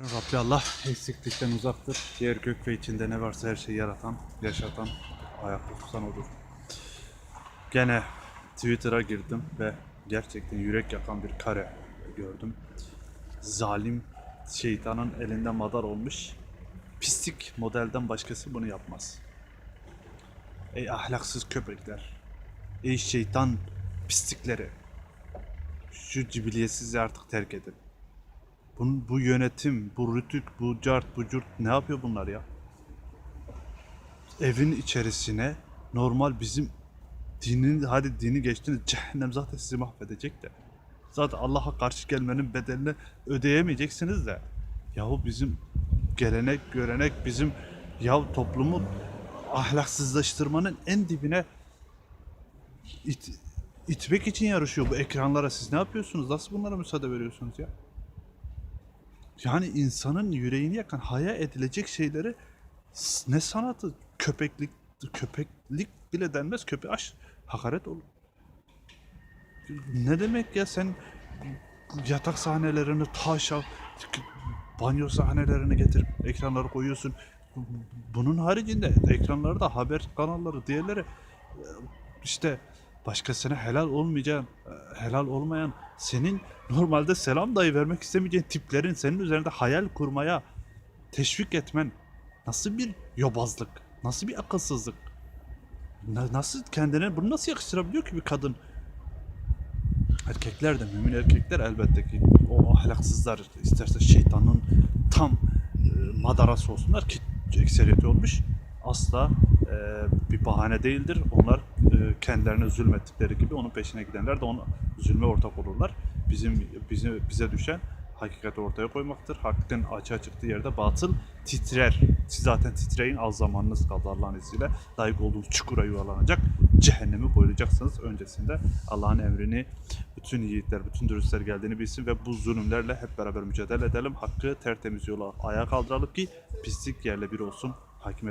Rabbi Allah eksiklikten uzaktır. Yer gök ve içinde ne varsa her şeyi yaratan, yaşatan, ayakta tutan odur. Gene Twitter'a girdim ve gerçekten yürek yakan bir kare gördüm. Zalim şeytanın elinde madar olmuş. Pislik modelden başkası bunu yapmaz. Ey ahlaksız köpekler. Ey şeytan pislikleri. Şu cibiliyetsizliği artık terk edin. Bu, bu yönetim, bu rütük, bu cart, bu curt ne yapıyor bunlar ya? Evin içerisine normal bizim dinin, hadi dini geçtiniz cehennem zaten sizi mahvedecek de. Zaten Allah'a karşı gelmenin bedelini ödeyemeyeceksiniz de. Yahu bizim gelenek, görenek, bizim yahu toplumu ahlaksızlaştırmanın en dibine it, itmek için yarışıyor bu ekranlara. Siz ne yapıyorsunuz? Nasıl bunlara müsaade veriyorsunuz ya? Yani insanın yüreğini yakan haya edilecek şeyleri ne sanatı köpeklik köpeklik bile denmez köpe aş hakaret olur. Ne demek ya sen yatak sahnelerini taşa banyo sahnelerini getirip ekranları koyuyorsun. Bunun haricinde ekranlarda haber kanalları diğerleri e, işte başkasına helal olmayacağın, e, helal olmayan, senin normalde selam dahi vermek istemeyeceğin tiplerin senin üzerinde hayal kurmaya teşvik etmen nasıl bir yobazlık, nasıl bir akılsızlık? Na- Nasıl kendine bunu nasıl yakıştırabiliyor ki bir kadın? Erkekler de mümin erkekler elbette ki o ahlaksızlar isterse şeytanın tam e, madarası olsunlar ki ekseriyeti olmuş asla e, bir bahane değildir. Onlar e, kendilerine zulmettikleri gibi onun peşine gidenler de ona zulme ortak olurlar. Bizim bize, bize düşen hakikati ortaya koymaktır. Hakikaten açığa çıktığı yerde batıl titrer. Siz zaten titreyin az zamanınız kaldı Allah'ın izniyle. Layık olduğunuz çukura yuvarlanacak. Cehennemi boylayacaksınız. Öncesinde Allah'ın emrini bütün yiğitler, bütün dürüstler geldiğini bilsin ve bu zulümlerle hep beraber mücadele edelim. Hakkı tertemiz yola ayağa kaldıralım ki pislik yerle bir olsun. Hakime